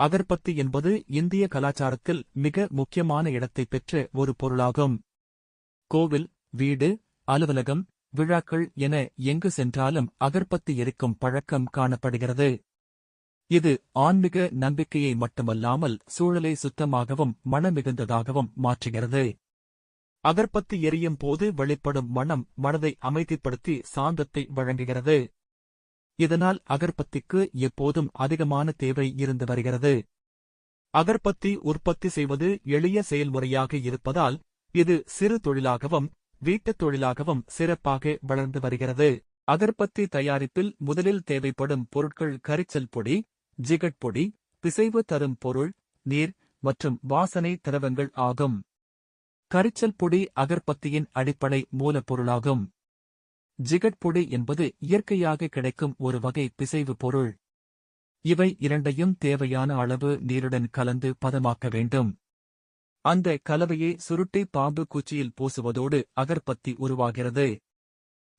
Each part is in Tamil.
அகர்பத்தி என்பது இந்திய கலாச்சாரத்தில் மிக முக்கியமான இடத்தை பெற்ற ஒரு பொருளாகும். கோவில் வீடு அலுவலகம் விழாக்கள் என எங்கு சென்றாலும் அகர்பத்தி எரிக்கும் பழக்கம் காணப்படுகிறது. இது ஆன்மீக நம்பிக்கையை மட்டுமல்லாமல் சூழலை சுத்தமாகவும் மனமிகுந்ததாகவும் மாற்றுகிறது. அகர்பத்தி எரியும் போது வெளிப்படும் மனம் மனதை அமைதிப்படுத்தி சாந்தத்தை வழங்குகிறது. இதனால் அகர்பத்திக்கு எப்போதும் அதிகமான தேவை இருந்து வருகிறது. அகர்பத்தி உற்பத்தி செய்வது எளிய செயல்முறையாக இருப்பதால் இது சிறு தொழிலாகவும் வீட்டுத் தொழிலாகவும் சிறப்பாக வளர்ந்து வருகிறது. அகர்பத்தி தயாரிப்பில் முதலில் தேவைப்படும் பொருட்கள் கரிச்சல் பொடி ஜிகட் பொடி பிசைவு தரும் பொருள் நீர் மற்றும் வாசனை திரவங்கள் ஆகும். கரிச்சல் பொடி அகர்பத்தியின் அடிப்படை மூலப்பொருளாகும். ஜிகட்பொடி என்பது இயற்கையாக கிடைக்கும் ஒரு வகை பிசைவு பொருள். இவை இரண்டையும் தேவையான அளவு நீருடன் கலந்து பதமாக்க வேண்டும். அந்த கலவையை சுருட்டி பாம்பு குச்சியில் பூசுவதோடு அகர்பத்தி உருவாகிறது.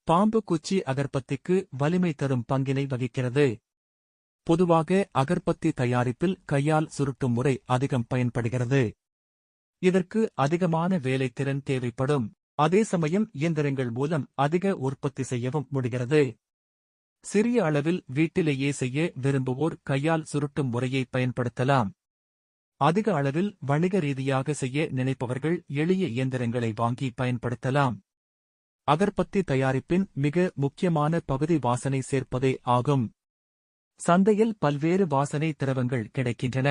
பாம்பு குச்சி அகர்பத்திக்கு வலிமை தரும் பங்கினை வகிக்கிறது. பொதுவாக அகர்பத்தி தயாரிப்பில் கையால் சுருட்டும் முறை அதிகம் பயன்படுகிறது. இதற்கு அதிகமான வேலைத்திறன் தேவைப்படும். அதே சமயம் இயந்திரங்கள் மூலம் அதிக உற்பத்தி செய்யவும் முடிகிறது. சிறிய அளவில் வீட்டிலேயே செய்ய விரும்புவோர் கையால் சுருட்டும் முறையை பயன்படுத்தலாம். அதிக அளவில் வணிக ரீதியாக செய்ய நினைப்பவர்கள் எளிய இயந்திரங்களை வாங்கி பயன்படுத்தலாம். அகர்பத்தி தயாரிப்பின் மிக முக்கியமான பகுதி வாசனை சேர்ப்பதே ஆகும். சந்தையில் பல்வேறு வாசனை திரவங்கள் கிடைக்கின்றன.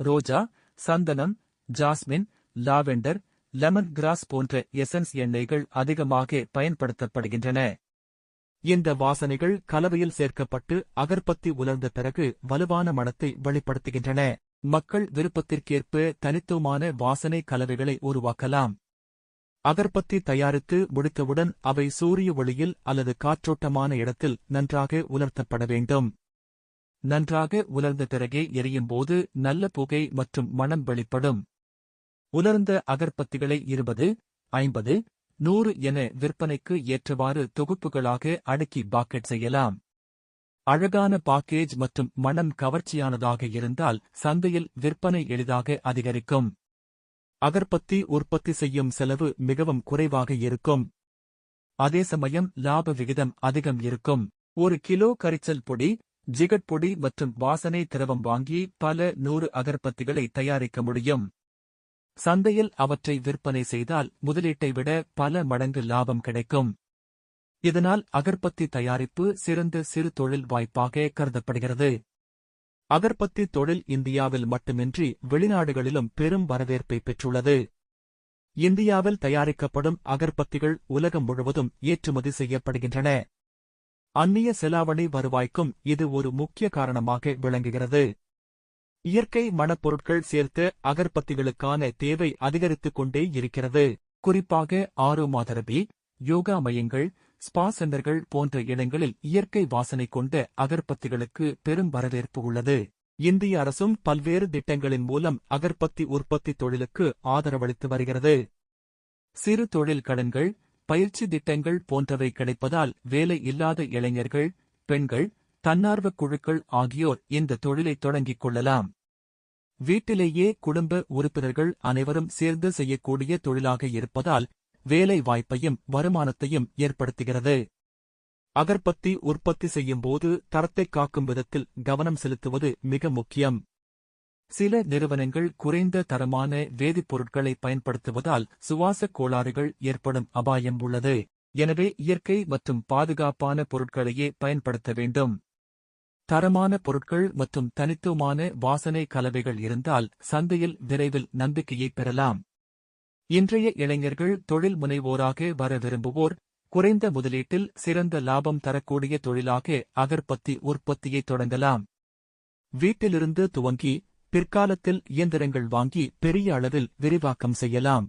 ரோஜா சந்தனம் ஜாஸ்மின் லாவெண்டர் லெமன் கிராஸ் போன்ற எசன்ஸ் எண்ணெய்கள் அதிகமாக பயன்படுத்தப்படுகின்றன. இந்த வாசனைகள் கலவையில் சேர்க்கப்பட்டு அகர்பத்தி உலர்ந்த பிறகு வலுவான மணத்தை வெளிப்படுத்துகின்றன. மக்கள் விருப்பத்திற்கேற்ப தனித்துவமான வாசனை கலவைகளை உருவாக்கலாம். அகர்பத்தி தயாரித்து முடித்தவுடன் அவை சூரிய ஒளியில் அல்லது காற்றோட்டமான இடத்தில் நன்றாக உலர்த்தப்பட வேண்டும். நன்றாக உலர்ந்த பிறகே எரியும்போது நல்ல புகை மற்றும் மணம் வெளிப்படும். உலர்ந்த அகர்பத்திகளை இருபது ஐம்பது நூறு என விற்பனைக்கு ஏற்றவாறு தொகுப்புகளாக அடுக்கி பாக்கெட் செய்யலாம். அழகான பாக்கேஜ் மற்றும் மனம் கவர்ச்சியானதாக இருந்தால் சந்தையில் விற்பனை எளிதாக அதிகரிக்கும். அகர்பத்தி உற்பத்தி செய்யும் செலவு மிகவும் குறைவாக இருக்கும். அதே சமயம் லாப விகிதம் அதிகம் இருக்கும். ஒரு கிலோ கரிச்சல் பொடி ஜிகட் பொடி மற்றும் வாசனை திரவம் வாங்கி பல நூறு அகர்பத்திகளை தயாரிக்க முடியும். சந்தையில் அவற்றை விற்பனை செய்தால் முதலீட்டை விட பல மடங்கு லாபம் கிடைக்கும். இதனால் அகர்பத்தி தயாரிப்பு சிறந்த சிறு தொழில் வாய்ப்பாக கருதப்படுகிறது. அகர்பத்தி தொழில் இந்தியாவில் மட்டுமின்றி வெளிநாடுகளிலும் பெரும் வரவேற்பை பெற்றுள்ளது. இந்தியாவில் தயாரிக்கப்படும் அகர்பத்திகள் உலகம் முழுவதும் ஏற்றுமதி செய்யப்படுகின்றன. அந்நிய செலாவணி வருவாய்க்கும் இது ஒரு முக்கிய காரணமாக விளங்குகிறது. இயற்கை மணப்பொருட்கள் சேர்த்த அகர்பத்திகளுக்கான தேவை அதிகரித்துக் கொண்டே இருக்கிறது. குறிப்பாக ஆறு மாதரபி யோகா மையங்கள் ஸ்பா சென்டர்கள் போன்ற இடங்களில் இயற்கை வாசனை கொண்ட அகர்பத்திகளுக்கு பெரும் வரவேற்பு உள்ளது. இந்திய அரசும் பல்வேறு திட்டங்களின் மூலம் அகர்பத்தி உற்பத்தி தொழிலுக்கு ஆதரவளித்து வருகிறது. சிறு தொழில் கடன்கள் பயிற்சி திட்டங்கள் போன்றவை கிடைப்பதால் வேலை இல்லாத இளைஞர்கள் பெண்கள் தன்னார்வக் குழுக்கள் ஆகியோர் இந்த தொழிலை தொடங்கிக் கொள்ளலாம். வீட்டிலேயே குடும்ப உறுப்பினர்கள் அனைவரும் சேர்ந்து செய்யக்கூடிய தொழிலாக இருப்பதால் வேலை வாய்ப்பையும் வருமானத்தையும் ஏற்படுத்துகிறது. அகர்பத்தி உற்பத்தி செய்யும்போது தரத்தை காக்கும் விதத்தில் கவனம் செலுத்துவது மிக முக்கியம். சில நிறுவனங்கள் குறைந்த தரமான வேதிப்பொருட்களை பயன்படுத்துவதால் சுவாசக் கோளாறுகள் ஏற்படும் அபாயம் உள்ளது. எனவே இயற்கை மற்றும் பாதுகாப்பான பொருட்களையே பயன்படுத்த வேண்டும். தரமான பொருட்கள் மற்றும் தனித்துவமான வாசனை கலவைகள் இருந்தால் சந்தையில் விரைவில் நம்பிக்கையை பெறலாம். இன்றைய இளைஞர்கள் தொழில் முனைவோராக வர விரும்புவோர் குறைந்த முதலீட்டில் சிறந்த லாபம் தரக்கூடிய தொழிலாக அகர்பத்தி உற்பத்தியை தொடங்கலாம். வீட்டிலிருந்து துவங்கி பிற்காலத்தில் இயந்திரங்கள் வாங்கி பெரிய அளவில் விரிவாக்கம் செய்யலாம்.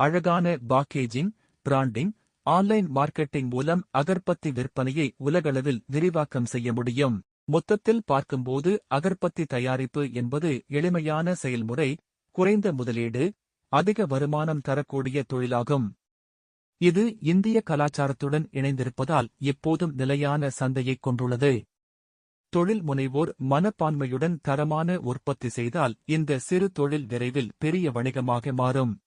அழகான பாக்கேஜிங் பிராண்டிங் ஆன்லைன் மார்க்கெட்டிங் மூலம் அகர்பத்தி விற்பனையை உலகளவில் விரிவாக்கம் செய்ய முடியும். மொத்தத்தில் பார்க்கும்போது அகர்பத்தி தயாரிப்பு என்பது எளிமையான செயல்முறை குறைந்த முதலீடு அதிக வருமானம் தரக்கூடிய தொழிலாகும். இது இந்திய கலாச்சாரத்துடன் இணைந்திருப்பதால் எப்போதும் நிலையான சந்தையைக் கொண்டுள்ளது. தொழில் முனைவோர் மனப்பான்மையுடன் தரமான உற்பத்தி செய்தால் இந்த சிறு தொழில் விரைவில் பெரிய வணிகமாக மாறும்.